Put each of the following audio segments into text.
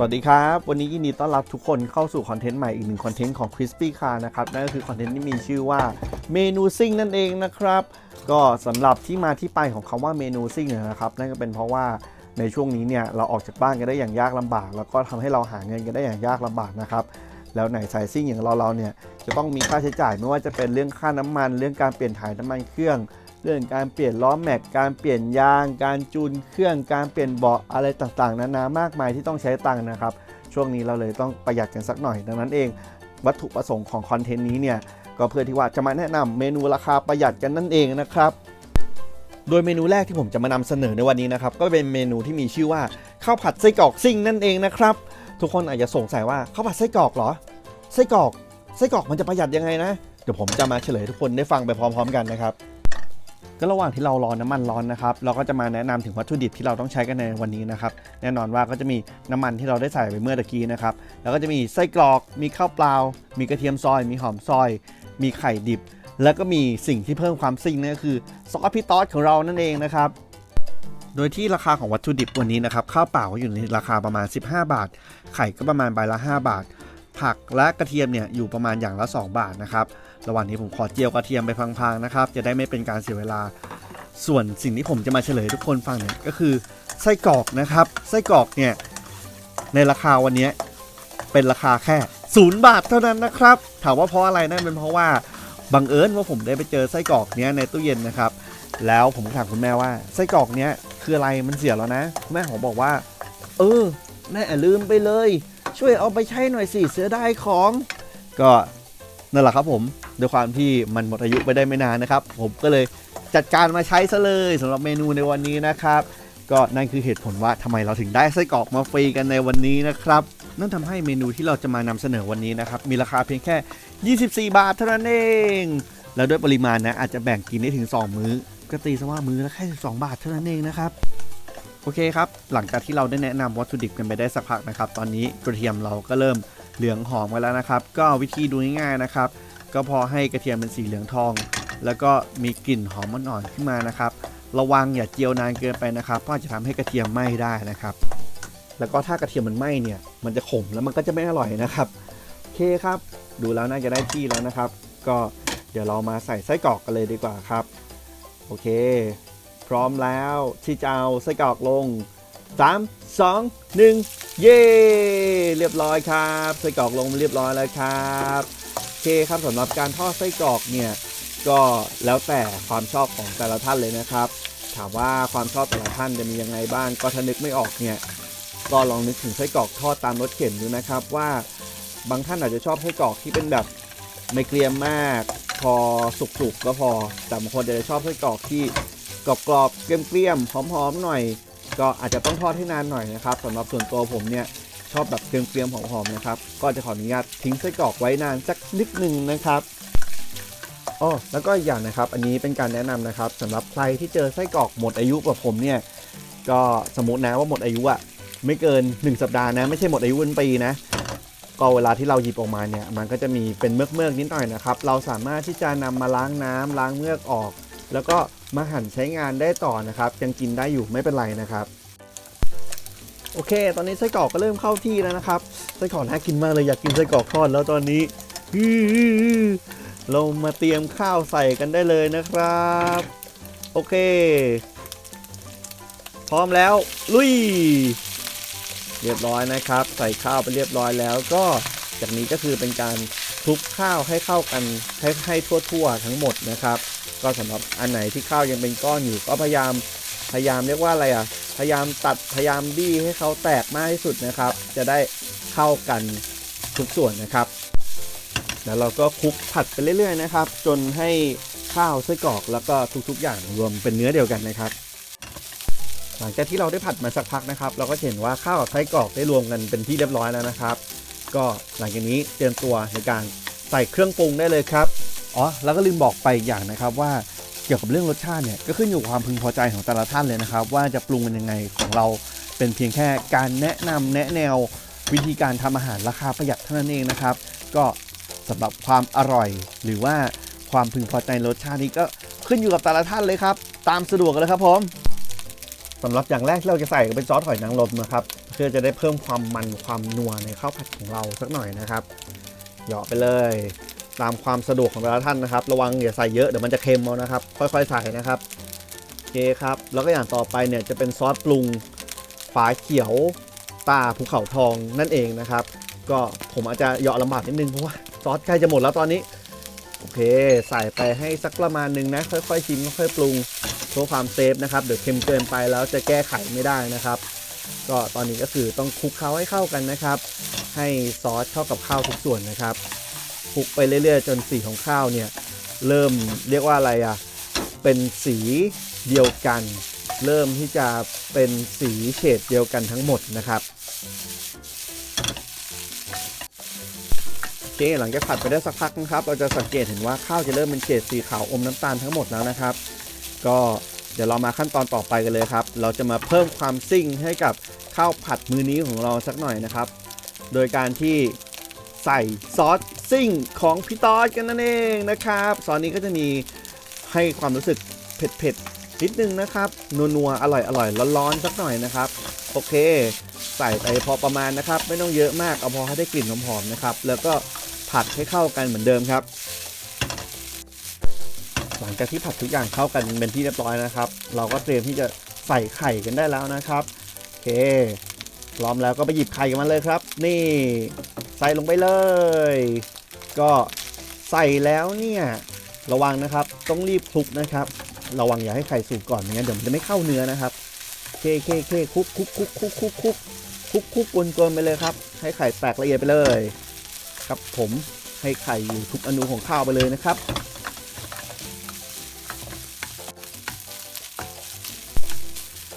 สวัสดีครับ วันนี้ยินดีต้อนรับทุกคนเข้าสู่คอนเทนต์ใหม่อีกหนึ่งคอนเทนต์ของ Crispy Car นะครับ นั่นก็คือคอนเทนต์ที่มีชื่อว่าเมนูซิ่งนั่นเองนะครับ ก็สำหรับที่มาที่ไปของคำว่าเมนูซิ่งนะครับ นั่นก็เป็นเพราะว่าในช่วงนี้เนี่ยเราออกจากบ้านกันได้อย่างยากลำบาก แล้วก็ทำให้เราหาเงินกันได้อย่างยากลำบากนะครับแล้วไหนสายซิ่งอย่างเราเราเนี่ยจะต้องมีค่าใช้จ่ายไม่ว่าจะเป็นเรื่องค่าน้ำมัน เรื่องการเปลี่ยนถ่ายน้ำมันเครื่อง เรื่องการเปลี่ยนล้อแม็ก การเปลี่ยนยาง การจูนเครื่อง การเปลี่ยนเบาะอะไรต่างๆ นานามากมายที่ต้องใช้ตังค์นะครับ ช่วงนี้เราเลยต้องประหยัดกันสักหน่อย ดังนั้นเองวัตถุประสงค์ของคอนเทนต์นี้เนี่ยก็เพื่อที่ว่าจะมาแนะนำเมนูราคาประหยัดกันนั่นเองนะครับ โดยเมนูแรกที่ผมจะมานำเสนอในวันนี้นะครับ ก็เป็นเมนูที่มีชื่อว่าข้าวผัดไส้กรอกซิ่งนั่นเองนะครับ ทุกคนอาจจะสงสัยว่าข้าวผัดไส้กรอกเหรอ ไส้กรอก ไส้กรอกมันจะประหยัดยังไงนะ เดี๋ยวผมจะมาเฉลยทุกคนได้ฟังไปพร้อม ๆ กันนะครับ ก็ระหว่างที่เรารอน้ำมันร้อนนะครับ เราก็จะมาแนะนำถึงวัตถุดิบที่เราต้องใช้กันในวันนี้นะครับ แน่นอนว่าก็จะมีน้ำมันที่เราได้ใส่ไปเมื่อตะกี้นะครับ แล้วก็จะมีไส้กรอก มีข้าวเปล่า มีกระเทียมซอย มีหอมซอย มีไข่ดิบ แล้วก็มีสิ่งที่เพิ่มความซิ่งนั่นก็คือซอสพริกตอสของเรานั่นเองนะครับโดยที่ราคาของวัตถุดิบวันนี้นะครับข้าวเปล่าก็อยู่ในราคาประมาณ 15 บาท ไข่ก็ประมาณใบละ 5 บาท ผักและกระเทียมเนี่ยอยู่ประมาณอย่างละ 2 บาทนะครับ ระหว่างนี้ผมขอเจียวกระเทียมไปพังๆนะครับ จะได้ไม่เป็นการเสียเวลา ส่วนสิ่งที่ผมจะมาเฉลยทุกคนฟังเนี่ยก็คือไส้กรอกนะครับ ไส้กรอกเนี่ยในราคาวันนี้เป็นราคาแค่ศูนย์บาทเท่านั้นนะครับ ถามว่าเพราะอะไรนั่นเป็นเพราะว่าบังเอิญว่าผมได้ไปเจอไส้กรอกเนี้ยในตู้เย็นนะครับ แล้วผมก็ถามคุณแม่ว่าไส้กรอกเนี้ยคืออะไรมันเสียแล้วนะคุณแม่ผมบอกว่า เออแม่ลืมไปเลย ช่วยเอาไปใช้หน่อยสิเสียดายของ ก็นั่นแหละครับผม ด้วยความที่มันหมดอายุไปได้ไม่นานนะครับ ผมก็เลยจัดการมาใช้ซะเลยสำหรับเมนูในวันนี้นะครับ ก็นั่นคือเหตุผลว่าทำไมเราถึงได้ไส้กรอกมาฟรีกันในวันนี้นะครับนั่นทำให้เมนูที่เราจะมานำเสนอวันนี้นะครับมีราคาเพียงแค่ 24 บาทเท่านั้นเอง แล้วด้วยปริมาณนะอาจจะแบ่งกินได้ถึง 2 มื้อก็ตีซะว่ามื้อละแค่ 12 บาทเท่านั้นเองนะครับโอเคครับหลังจากที่เราได้แนะนำวัตถุดิบกันไปได้สักพักนะครับ ตอนนี้กระเทียมเราก็เริ่มเหลืองหอมกันแล้วนะครับ ก็วิธีดูง่ายๆนะครับ ก็พอให้กระเทียมเป็นสีเหลืองทอง แล้วก็มีกลิ่นหอมอ่อนๆขึ้นมานะครับ ระวังอย่าเจียวนานเกินไปนะครับเพราะจะทำให้กระเทียมไหม้ได้นะครับ แล้วก็ถ้ากระเทียมมันไหม้เนี่ยมันจะขมแล้วมันก็จะไม่อร่อยนะครับโอเคครับ ดูแล้วน่าจะได้ที่แล้วนะครับ ก็เดี๋ยวเรามาใส่ไส้กรอกกันเลยดีกว่าครับ โอเค พร้อมแล้วที่จะเอาไส้กรอกลง 3 2 1 เย้ เรียบร้อยครับ ไส้กรอกลงเรียบร้อยแล้วครับ เคครับสำหรับการทอดไส้กรอกเนี่ยก็แล้วแต่ความชอบของแต่ละท่านเลยนะครับ ถามว่าความชอบแต่ละท่านจะมียังไงบ้างก็ถ้านึกไม่ออกเนี่ยก็ลองนึกถึงไส้กรอกทอดตามรถเข็นดูนะครับ ว่าบางท่านอาจจะชอบไส้กรอกที่เป็นแบบไม่เกรียมมาก พอสุกๆก็พอแต่บางคนอาจจะชอบไส้กรอกที่กรอบๆเกรียมๆหอมๆหน่อย ก็อาจจะต้องทอดให้นานหน่อยนะครับสำหรับส่วนตัวผมเนี่ย ชอบแบบเกรียมๆหอมๆนะครับ ก็จะขออนุญาตทิ้งไส้กรอกไว้นานสักนิดหนึ่งนะครับอ๋อแล้วก็อีกอย่างนะครับ อันนี้เป็นการแนะนำนะครับสำหรับใครที่เจอไส้กรอกหมดอายุแบบผมเนี่ย ก็สมมตินะว่าหมดอายุอะไม่เกิน 1 สัปดาห์นะ ไม่ใช่หมดอายุเป็นปีนะ ก็เวลาที่เราหยิบออกมาเนี่ย มันก็จะมีเป็นเมือกเมือกๆนิดหน่อยนะครับ เราสามารถที่จะนำมาล้างน้ำล้างเมือกออก แล้วก็มาหั่นใช้งานได้ต่อนะครับ ยังกินได้อยู่ไม่เป็นไรนะครับ โอเค ตอนนี้ไส้กรอกก็เริ่มเข้าที่แล้วนะครับ ไส้กรอกน่ากินมากเลยอยากกินไส้กรอกทอดแล้วตอนนี้ เรามาเตรียมข้าวใส่กันได้เลยนะครับ โอเค พร้อมแล้ว ลุย เรียบร้อยนะครับ ใส่ข้าวไปเรียบร้อยแล้ว ก็จากนี้ก็คือเป็นการคลุกข้าวให้เข้ากันให้ให้ทั่วๆ ทั้งหมดนะครับ ก็สำหรับอันไหนที่ข้าวยังเป็นก้อนอยู่ก็พยายามพยายามเรียกว่าอะไรอะ พยายามตัดพยายามบี้ให้เขาแตกมากที่สุดนะครับ จะได้เข้ากันทุกส่วนนะครับ แล้วเราก็คลุกผัดไปเรื่อย ๆ นะครับ จนให้ข้าวไส้กรอกแล้วก็ทุกๆ อย่างรวมเป็นเนื้อเดียวกันนะครับ หลังจากที่เราได้ผัดมาสักพักนะครับ เราก็เห็นว่าข้าวไส้กรอกได้รวมกันเป็นที่เรียบร้อยแล้วนะครับ ก็หลังจากนี้เตรียมตัวในการใส่เครื่องปรุงได้เลยครับอ๋อแล้วก็ลืมบอกไปอีกอย่างนะครับว่า เกี่ยวกับเรื่องรสชาติเนี่ยก็ขึ้นอยู่กับความพึงพอใจของแต่ละท่านเลยนะครับ ว่าจะปรุงเป็นยังไงของเราเป็นเพียงแค่การแนะนำแนะแนววิธีการทำอาหารราคาประหยัดเท่านั้นเองนะครับ ก็สำหรับความอร่อย หรือว่าความพึงพอใจรสชาตินี้ก็ขึ้นอยู่กับแต่ละท่านเลยครับ ตามสะดวกกันเลยครับผมสำหรับอย่างแรกที่เราจะใส่ก็เป็นซอสหอยนางรมนะครับเพื่อจะได้เพิ่มความมันความนัวในข้าวผัดของเราสักหน่อยนะครับเหยาะไปเลย ตามความสะดวกของแต่ละท่านนะครับ ระวังอย่าใส่เยอะเดี๋ยวมันจะเค็มเอานะครับ ค่อยๆใส่นะครับโอเคครับ แล้วก็อย่างต่อไปเนี่ยจะเป็นซอสปรุงฝาเขียวตาภูเขาทองนั่นเองนะครับ ก็ผมอาจจะเหยาะลำบากนิดนึงเพราะว่าซอสใกล้จะหมดแล้วตอนนี้โอเค ใส่ไปให้สักประมาณหนึงนะค่อยๆชิมค่อยๆปรุงเพื่อความเซฟนะครับเดี๋ยวเค็มเกินไปแล้วจะแก้ไขไม่ได้นะครับ ก็ตอนนี้ก็คือต้องคลุกเคล้าให้เข้ากันนะครับ ให้ซอสเข้ากับข้าวทุกส่วนนะครับ คลุกไปเรื่อยๆ จนสีของข้าวเนี่ยเริ่มเรียกว่าอะไรอะเป็นสีเดียวกัน เริ่มที่จะเป็นสีเฉดเดียวกันทั้งหมดนะครับโอเคหลังจากผัดไปได้สักพักนะครับ เราจะสังเกตเห็นว่าข้าวจะเริ่มเป็นเฉดสีขาวอมน้ำตาลทั้งหมดแล้วนะครับ ก็เดี๋ยวเรามาขั้นตอนต่อไปกันเลยครับ เราจะมาเพิ่มความซิ่งให้กับข้าวผัดมือนี้ของเราสักหน่อยนะครับ โดยการที่ใส่ซอส ซิ่งของพี่ตอดกันนั่นเองนะครับซอสนี้ก็จะมีให้ความรู้สึกเผ็ดๆนิดนึงนะครับนัวๆอร่อยๆร้อนๆสักหน่อยนะครับ โอเค ใส่ไปพอประมาณนะครับ ไม่ต้องเยอะมากเอาพอให้ได้กลิ่นหอมๆนะครับ แล้วก็ผัดให้เข้ากันเหมือนเดิมครับ หลังจากที่ผัดทุกอย่างเข้ากันเป็นที่เรียบร้อยนะครับ เราก็เตรียมที่จะใส่ไข่กันได้แล้วนะครับโอเคพร้อมแล้วก็ไปหยิบไข่กันมาเลยครับ นี่ใส่ลงไปเลย ก็ใส่แล้วเนี่ยระวังนะครับต้องรีบคลุกนะครับ ระวังอย่าให้ไข่สุกก่อนไม่งั้นเดี๋ยวมันจะไม่เข้าเนื้อนะครับเคเคเคคลุกคลุกคลุกคลุกคลุกคลุกคลุกคลุกกวนๆไปเลยครับ ให้ไข่แตกละเอียดไปเลยครับผมให้ไข่อยู่ทุกอนูของข้าวไปเลยนะครับ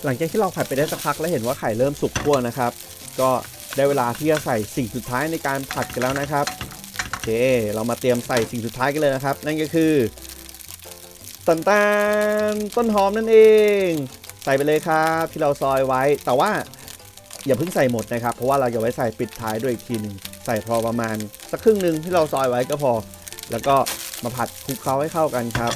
หลังจากที่เราผัดไปได้สักพักแล้วเห็นว่าไข่เริ่มสุกทั่วนะครับ ก็ได้เวลาที่จะใส่สิ่งสุดท้ายในการผัดกันแล้วนะครับ เค เรามาเตรียมใส่สิ่งสุดท้ายกันเลยนะครับ นั่นก็คือตันตาลต้นหอมนั่นเอง ใส่ไปเลยครับที่เราซอยไว้ แต่ว่าอย่าเพิ่งใส่หมดนะครับ เพราะว่าเราจะไว้ใส่ปิดท้ายด้วยอีกทีหนึ่งใส่พอประมาณ สักครึ่งหนึ่งที่เราซอยไว้ก็พอ แล้วก็มาผัดคลุกเคล้าให้เข้ากันครับ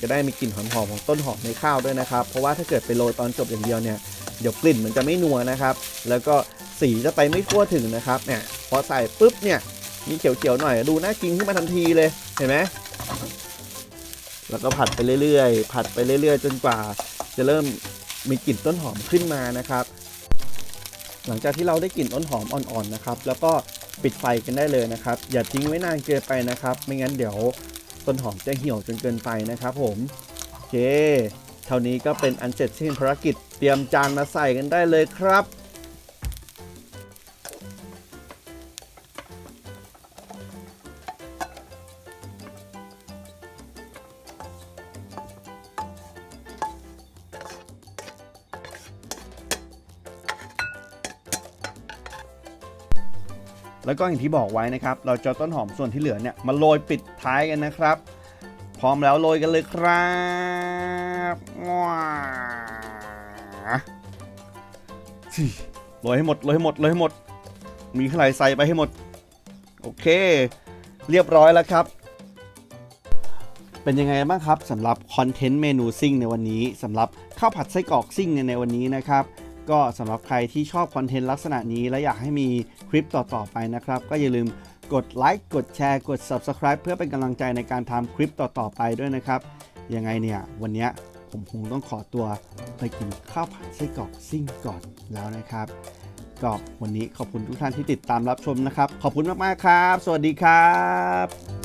จะได้มีกลิ่นหอมๆของต้นหอมในข้าวด้วยนะครับ เพราะว่าถ้าเกิดไปโรยตอนจบอย่างเดียวเนี่ยเดี๋ยวกลิ่นมันจะไม่นัวนะครับ แล้วก็สีจะไปไม่ทั่วถึงนะครับเนี่ยพอใส่ปุ๊บเนี่ย มีเขียวๆหน่อย ดูน่ากินขึ้นมาทันทีเลย เห็นไหมแล้วก็ผัดไปเรื่อยๆ ผัดไปเรื่อยๆ จนกว่า จะเริ่มมีกลิ่นต้นหอมขึ้นมานะครับ หลังจากที่เราได้กลิ่นต้นหอมอ่อนๆนะครับ แล้วก็ปิดไฟกันได้เลยนะครับ อย่าทิ้งไว้นานเกินไปนะครับ ไม่งั้นเดี๋ยวต้นหอมจะเหี่ยวจนเกินไปนะครับ ผมโอเคเท่านี้ก็เป็นอันเสร็จสิ้นภารกิจเตรียมจานมาใส่กันได้เลยครับ แล้วก็อย่างที่บอกไว้นะครับ เราจะต้นหอมส่วนที่เหลือเนี่ยมาโรยปิดท้ายกันนะครับ พร้อมแล้วโรยกันเลยครับว้าโรยให้หมดโรยให้หมดโรยให้หมด มีเท่าไหร่ใส่ไปให้หมด โอเค เรียบร้อยแล้วครับ เป็นยังไงบ้างครับสำหรับคอนเทนต์เมนูซิ่งในวันนี้สำหรับข้าวผัดไส้กรอกซิ่งในวันนี้นะครับ ก็สำหรับใครที่ชอบคอนเทนต์ลักษณะนี้ และอยากให้มีคลิปต่อๆไปนะครับ ก็อย่าลืมกดไลค์กดแชร์กด Subscribe เพื่อเป็นกำลังใจในการทำคลิปต่อๆไปด้วยนะครับ ยังไงเนี่ย วันนี้ผมคงต้องขอตัวไปกินข้าวผัดไส้กรอกซิ่งก่อนแล้วนะครับก็วันนี้ขอบคุณทุกท่านที่ติดตามรับชมนะครับ ขอบคุณมากๆครับ สวัสดีครับ